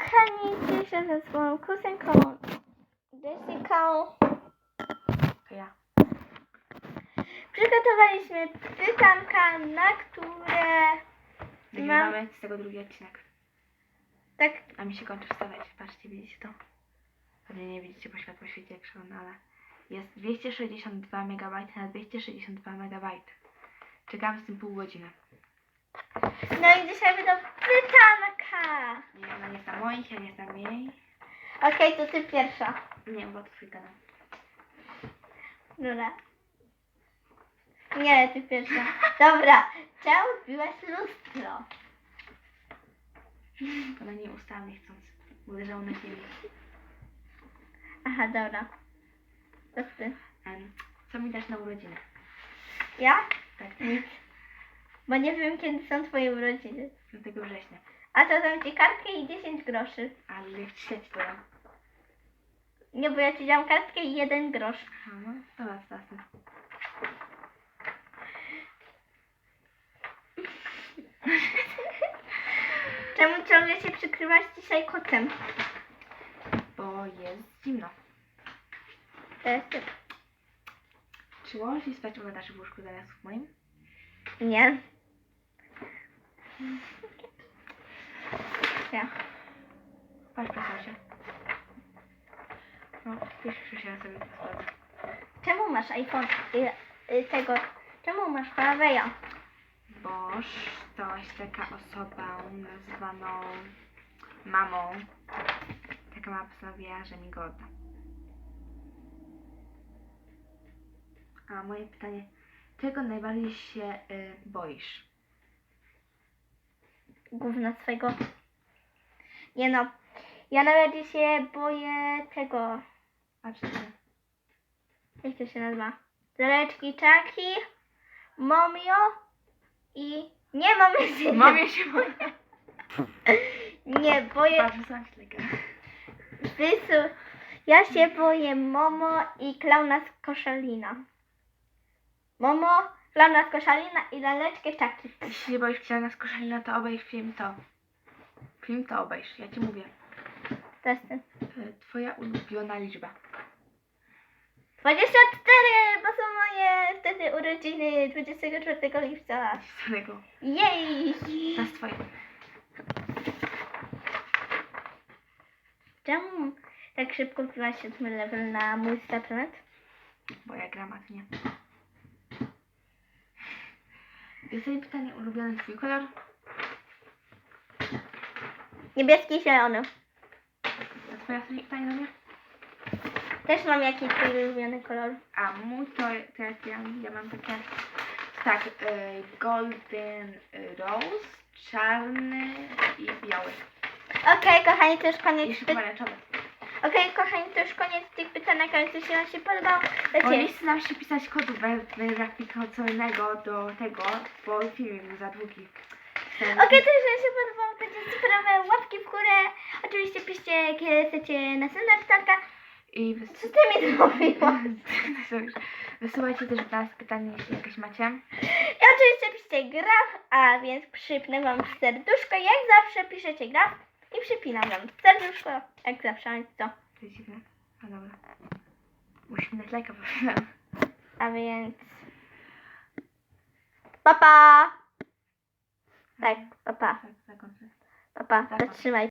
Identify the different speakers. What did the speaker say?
Speaker 1: kochani, dzisiaj ze swoją kuzynką Jessiką
Speaker 2: To ja.
Speaker 1: przygotowaliśmy pytanka, na które
Speaker 2: Nagrywamy z tego drugi odcinek.
Speaker 1: tak
Speaker 2: A mi się kończy wstawać. Patrzcie, widzicie to? Pewnie nie widzicie, bo światło świeci jak szalone, ale jest 262 MB na 262 MB. Czekam z tym pół godziny.
Speaker 1: No i dzisiaj będą pytanka.
Speaker 2: Nie, ona nie zna moich, ja nie znam jej.
Speaker 1: Okej, to ty pierwsza.
Speaker 2: Nie, bo to twój kanał.
Speaker 1: Dobra. Nie, ty pierwsza. Dobra. Czemu biłaś lustro?
Speaker 2: Ona nie ustała chcąc. Uderzało na ziemię.
Speaker 1: Aha, dobra. To ty.
Speaker 2: Em, co mi dasz na urodziny?
Speaker 1: Ja?
Speaker 2: Tak,
Speaker 1: Nic. Bo nie wiem, kiedy są twoje urodziny.
Speaker 2: 5 września.
Speaker 1: A to dam ci kartkę i 10 groszy.
Speaker 2: Ale jak ci to ja.
Speaker 1: Nie, bo ja ci dam kartkę i jeden grosz.
Speaker 2: Aha, no, dobra, jasne.
Speaker 1: Czemu ciągle się przykrywasz dzisiaj kotem?
Speaker 2: Bo jest zimno.
Speaker 1: To jest...
Speaker 2: Czy możesz spać u Nataszy w łóżku zamiast w moim?
Speaker 1: Nie. Ja.
Speaker 2: Patrz, się. No, pierwszy się ja sobie to.
Speaker 1: Czemu masz iPhone y, y, tego? Czemu masz Huawei'a?
Speaker 2: Boż to jest taka osoba nazywaną mamą. Taka mama postanowiła, że mi go odda. A moje pytanie, czego najbardziej się y, boisz?
Speaker 1: Gówna swego. Nie no. Ja najbardziej się boję tego.
Speaker 2: Patrzcie.
Speaker 1: Jak to się nazywa? Zaleczki czaki, momio i... Nie mamy się.
Speaker 2: Mamie się boję.
Speaker 1: Nie, boję... Wysu... Ja się boję Momo i klauna z koszalina. Momo, klauna z koszalina i laleczkę czaki.
Speaker 2: Jeśli się boisz Księga z Koszalina, to obejrz film to. Film to obejrz, ja ci mówię.
Speaker 1: To jest ten.
Speaker 2: Y, Twoja ulubiona liczba.
Speaker 1: 24, bo są moje wtedy urodziny 24 lipca.
Speaker 2: Starego.
Speaker 1: Jej!
Speaker 2: To jest twoje.
Speaker 1: Czemu tak szybko wbiłaś siódmy level na mój statement?
Speaker 2: Bo ja gram, a ty nie. Sobie pytanie, ulubiony twój kolor?
Speaker 1: Niebieski i zielony.
Speaker 2: A twoja sobie pytanie do mnie?
Speaker 1: Też mam jakiś twój ulubiony kolor.
Speaker 2: A mój to, to jak ja, ja mam takie... Tak, y, golden rose, czarny i biały.
Speaker 1: Okej, kochani, to już
Speaker 2: I
Speaker 1: koniec
Speaker 2: jeszcze
Speaker 1: pytań.
Speaker 2: pomarańczowy.
Speaker 1: Okej, kochani, to już koniec tych pytanek, ale jeśli Wam się podobał,
Speaker 2: Bo
Speaker 1: dajcie...
Speaker 2: chce nam się pisać kodu innego do tego, bo film był za długi.
Speaker 1: Okej, to jeżeli się podobało, dajcie superowe łapki w górę. Oczywiście piszcie, kiedy chcecie następne pytanka.
Speaker 2: I
Speaker 1: Co
Speaker 2: wys-
Speaker 1: ty mi zrobiłaś?
Speaker 2: wysyłajcie też w nas pytanie, jeśli jakieś macie.
Speaker 1: I oczywiście piszcie graf, a więc przypnę wam serduszko. Jak zawsze piszecie graf i przypinam wam serduszko. Jak zawsze, co?
Speaker 2: To jest dziwne. A dobra. Musimy dać lajka, bo
Speaker 1: A więc... Papa! Tak, papa,
Speaker 2: Tak, zakończę.
Speaker 1: papa,
Speaker 2: Tak.
Speaker 1: zatrzymaj.